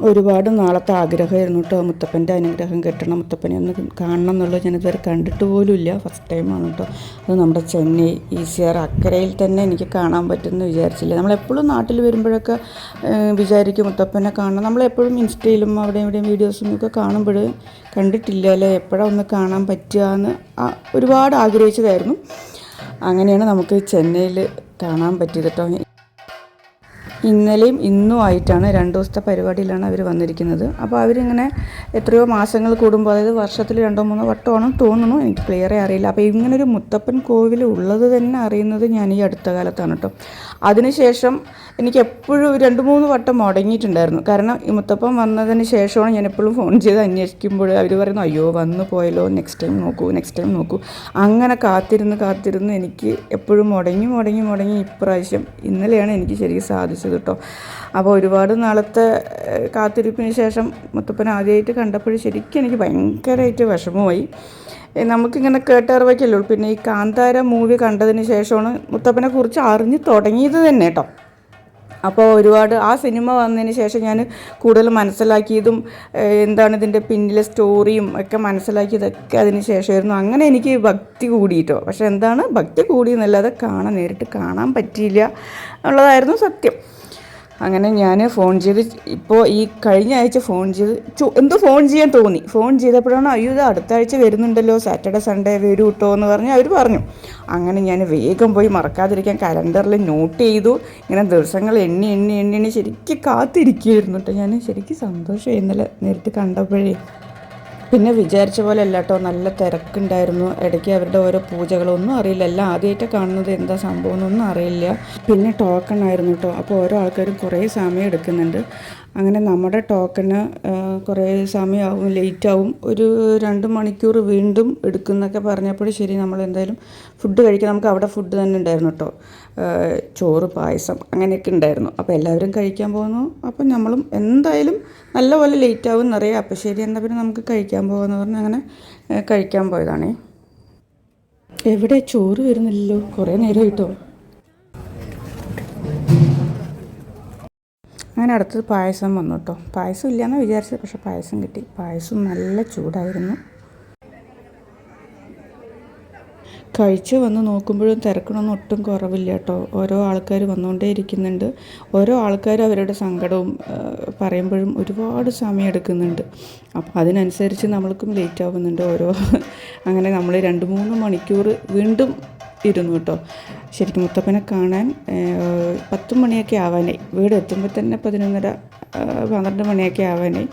ഒരുപാട് നാളത്തെ ആഗ്രഹമായിരുന്നു കേട്ടോ. മുത്തപ്പന്റെ അനുഗ്രഹം കിട്ടണം മുത്തപ്പനെ ഒന്ന് കാണണം എന്നുള്ളത് ഞാൻ ഇതുവരെ കണ്ടിട്ട് പോലും ഇല്ല. ഫസ്റ്റ് ടൈമാണ് കേട്ടോ. അത് നമ്മുടെ ചെന്നൈ ഈ സിയർ അക്കരയിൽ തന്നെ എനിക്ക് കാണാൻ പറ്റുമെന്ന് വിചാരിച്ചില്ല. നമ്മളെപ്പോഴും നാട്ടിൽ വരുമ്പോഴൊക്കെ വിചാരിക്കും മുത്തപ്പനെ കാണണം. നമ്മളെപ്പോഴും ഇൻസ്റ്റയിലും അവിടെ ഇവിടെയും വീഡിയോസും ഒക്കെ കാണുമ്പോൾ കണ്ടിട്ടില്ല അല്ലേ? എപ്പോഴാണ് ഒന്ന് കാണാൻ പറ്റുക എന്ന് ഒരുപാട് ആഗ്രഹിച്ചതായിരുന്നു. അങ്ങനെയാണ് നമുക്ക് ചെന്നൈയിൽ കാണാൻ പറ്റിയത് കേട്ടോ. ഇന്നലെയും ഇന്നും ആയിട്ടാണ് രണ്ട് ദിവസത്തെ പരിപാടിയിലാണ് അവർ വന്നിരിക്കുന്നത്. അപ്പോൾ അവരിങ്ങനെ എത്രയോ മാസങ്ങൾ കൂടുമ്പോൾ അതായത് വർഷത്തിൽ രണ്ടോ മൂന്നോ വട്ടമാണോ തോന്നുന്നു എനിക്ക് ക്ലിയറേ അറിയില്ല. അപ്പോൾ ഇങ്ങനൊരു മുത്തപ്പൻ കോവിൽ ഉള്ളത് തന്നെ അറിയുന്നത് ഞാൻ ഈ അടുത്ത കാലത്താണ് കേട്ടോ അതിനുശേഷം എനിക്ക് എപ്പോഴും രണ്ട് മൂന്ന് വട്ടം മുടങ്ങിയിട്ടുണ്ടായിരുന്നു. കാരണം ഈ മുത്തപ്പൻ വന്നതിന് ശേഷമാണ് ഞാൻ എപ്പോഴും ഫോൺ ചെയ്ത് അന്വേഷിക്കുമ്പോൾ അവർ പറയുന്നു അയ്യോ വന്നു പോയല്ലോ നെക്സ്റ്റ് ടൈം നോക്കൂ നെക്സ്റ്റ് ടൈം നോക്കൂ. അങ്ങനെ കാത്തിരുന്ന് കാത്തിരുന്ന് എനിക്ക് എപ്പോഴും മുടങ്ങി മുടങ്ങി മുടങ്ങി ഇപ്രാവശ്യം ഇന്നലെയാണ് എനിക്ക് ശരിക്കും സാധിച്ചത്. കേട്ടോ അപ്പോൾ ഒരുപാട് നാളത്തെ കാത്തിരിപ്പിന് ശേഷം മുത്തപ്പൻ ആദ്യമായിട്ട് കണ്ടപ്പോൾ ശരിക്കും എനിക്ക് ഭയങ്കരമായിട്ട് വിഷമമായി. നമുക്കിങ്ങനെ കേട്ടറിവയ്ക്കല്ലോ പിന്നെ ഈ കാന്താര മൂവി കണ്ടതിന് ശേഷമാണ് മുത്തപ്പനെ കുറിച്ച് അറിഞ്ഞു തുടങ്ങിയത് തന്നെ കേട്ടോ. അപ്പോൾ ഒരുപാട് ആ സിനിമ വന്നതിന് ശേഷം ഞാൻ കൂടുതൽ മനസ്സിലാക്കിയതും എന്താണ് ഇതിന്റെ പിന്നിലെ സ്റ്റോറിയും ഒക്കെ മനസ്സിലാക്കിയതൊക്കെ അതിന് ശേഷമായിരുന്നു. അങ്ങനെ എനിക്ക് ഭക്തി കൂടിയിട്ടോ പക്ഷേ എന്താണ്? ഭക്തി കൂടിയെന്നല്ലാതെ കാണാൻ നേരിട്ട് കാണാൻ പറ്റിയില്ല എന്നുള്ളതായിരുന്നു സത്യം. അങ്ങനെ ഞാൻ ഫോൺ ചെയ്ത് ഇപ്പോൾ ഈ കഴിഞ്ഞ ആഴ്ച ഫോൺ ചെയ്ത് എന്തോ ഫോൺ ചെയ്യാൻ തോന്നി. ഫോൺ ചെയ്തപ്പോഴാണ് അയ്യോ ഇത് അടുത്ത ആഴ്ച വരുന്നുണ്ടല്ലോ സാറ്റർഡേ സൺഡേ വരൂ കേട്ടോ എന്ന് പറഞ്ഞ് അവർ പറഞ്ഞു. അങ്ങനെ ഞാൻ വേഗം പോയി മറക്കാതിരിക്കാൻ കലണ്ടറിൽ നോട്ട് ചെയ്തു. ഇങ്ങനെ ദിവസങ്ങൾ എണ്ണി എണ്ണി എണ്ണി എണ്ണി ശരിക്കും കാത്തിരിക്കുകയായിരുന്നു കേട്ടോ ഞാൻ ശരിക്കും സന്തോഷം ഇന്നലെ നേരിട്ട് കണ്ടപ്പോഴേ. പിന്നെ വിചാരിച്ച പോലെ അല്ല കേട്ടോ നല്ല തിരക്കുണ്ടായിരുന്നു. ഇടയ്ക്ക് അവരുടെ ഓരോ പൂജകളൊന്നും അറിയില്ല. എല്ലാം ആദ്യമായിട്ട് കാണുന്നത് എന്താ സംഭവം എന്നൊന്നും അറിയില്ല. പിന്നെ ടോക്കൺ ആയിരുന്നു കേട്ടോ അപ്പോൾ ഓരോ ആൾക്കാരും കുറേ സമയം എടുക്കുന്നുണ്ട്. അങ്ങനെ നമ്മുടെ ടോക്കണ് കുറേ സമയമാവും ലേറ്റ് ആവും ഒരു രണ്ട് മണിക്കൂർ വീണ്ടും എടുക്കുന്നൊക്കെ പറഞ്ഞപ്പോൾ ശരി നമ്മൾ എന്തായാലും ഫുഡ് കഴിക്കാൻ നമുക്ക് അവിടെ ഫുഡ് തന്നെ ഉണ്ടായിരുന്നു കേട്ടോ. ചോറ് പായസം അങ്ങനെയൊക്കെ ഉണ്ടായിരുന്നു. അപ്പോൾ എല്ലാവരും കഴിക്കാൻ പോകുന്നു. അപ്പം നമ്മളും എന്തായാലും നല്ലപോലെ ലേറ്റ് ആവും എന്നറിയാം. അപ്പോൾ ശരി എന്നാൽ പിന്നെ നമുക്ക് കഴിക്കാൻ പോകാമെന്ന് പറഞ്ഞ് അങ്ങനെ കഴിക്കാൻ പോയതാണേ. എവിടെ ചോറ് വരുന്നില്ലല്ലോ? കുറേ നേരം കിട്ടോ അങ്ങനെ അടുത്തത് പായസം വന്നു കേട്ടോ. പായസം ഇല്ലയെന്ന് വിചാരിച്ചത് പക്ഷെ പായസം കിട്ടി. പായസം നല്ല ചൂടായിരുന്നു. കഴിച്ച് വന്ന് നോക്കുമ്പോഴും തിരക്കണമൊന്നും ഒട്ടും കുറവില്ല കേട്ടോ. ഓരോ ആൾക്കാർ വന്നുകൊണ്ടേ ഇരിക്കുന്നുണ്ട്. ഓരോ ആൾക്കാർ അവരുടെ സങ്കടവും പറയുമ്പോഴും ഒരുപാട് സമയം എടുക്കുന്നുണ്ട്. അപ്പോൾ അതിനനുസരിച്ച് നമ്മൾക്കും ലേറ്റ് ആവുന്നുണ്ട്. ഓരോ അങ്ങനെ നമ്മൾ രണ്ട് മൂന്ന് മണിക്കൂർ വീണ്ടും ഇരുന്നു കേട്ടോ. ശരിക്കും മുത്തപ്പനെ കാണാൻ പത്ത് മണിയൊക്കെ ആവാനായി. വീട് എത്തുമ്പോൾ തന്നെ പതിനൊന്നര പന്ത്രണ്ട് മണിയൊക്കെ ആവാനായി.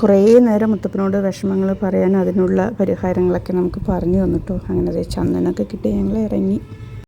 കുറേ നേരം മുത്തപ്പനോട് വിഷമങ്ങൾ പറയാൻ അതിനുള്ള പരിഹാരങ്ങളൊക്കെ നമുക്ക് പറഞ്ഞു തന്നിട്ടോ അങ്ങനെ ദേ ചന്ദനമൊക്കെ കിട്ടി ഞങ്ങൾ ഇറങ്ങി.